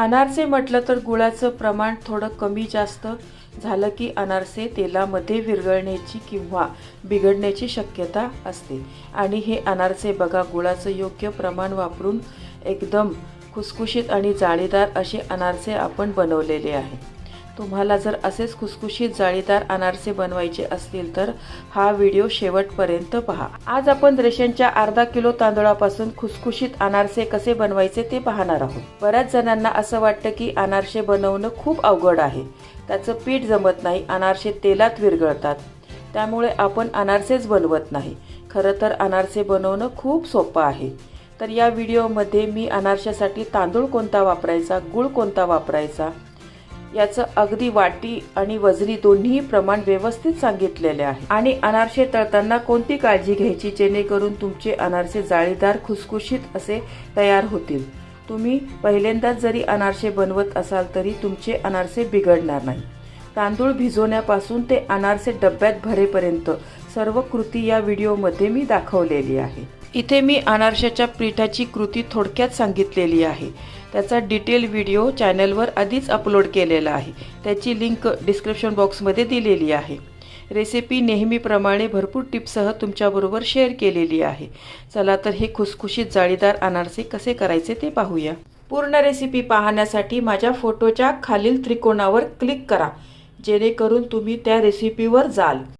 अनारसे म्हटलं तर गुळाचं प्रमाण थोडं कमी जास्त झालं की अनारसे तेलामध्ये विरघळण्याची किंवा बिघडण्याची शक्यता असते. आणि हे अनारसे बघा गुळाचं योग्य प्रमाण वापरून एकदम खुसखुशीत आणि जाळीदार असे अनारसे आपण बनवलेले आहे तुम्हाला जर असेच खुसखुशीत जाळीदार अनारसे बनवायचे असतील तर हा व्हिडिओ शेवटपर्यंत पहा. आज आपण रेशनच्या अर्धा किलो तांदूळापासून खुसखुशीत अनारसे कसे बनवायचे ते पाहणार आहोत. बऱ्याच जणांना असं वाटतं की अनारसे बनवणं खूप अवघड आहे. त्याचं पीठ जमत नाही अनारसे तेलात विरघळतात. त्यामुळे आपण अनारसेच बनवत नाही. खरं तर अनारसे बनवणं खूप सोपं आहे. तर या व्हिडिओमध्ये मी अनारशासाठी तांदूळ कोणता वापरायचा गूळ कोणता वापरायचा याचं अगदी वाटी आणि वजनी दोन्ही प्रमाण व्यवस्थित सांगितलेले आहे. आणि अनारसे तळताना कोणती काळजी घ्यायची जेणेकरून तुमचे अनारसे जाळीदार खुसखुशीत असे तयार होतील? तुम्ही पहिल्यांदाच जरी अनारसे बनवत असाल तरी तुमचे अनारसे बिघडणार नाही. तांदूळ भिजवण्यापासून ते अनारसे डब्यात भरेपर्यंत सर्व कृती या व्हिडिओमध्ये मी दाखवलेली आहे. इथे मी अनारशाच्या पिठाची कृती थोडक्यात सांगितलेली आहे. त्याचा डिटेल व्हिडिओ चॅनलवर आधीच अपलोड केलेला आहे. त्याची लिंक डिस्क्रिप्शन बॉक्समध्ये दिलेली आहे. रेसिपी नेहमीप्रमाणे भरपूर टिप्ससह तुमच्याबरोबर शेअर केलेली आहे. चला तर हे खुसखुशीत जाळीदार अनारसे कसे करायचे ते पाहूया. पूर्ण रेसिपी पाहण्यासाठी माझ्या फोटोच्या खालील त्रिकोणावर क्लिक करा. जेणेकरून तुम्ही त्या रेसिपीवर जाल.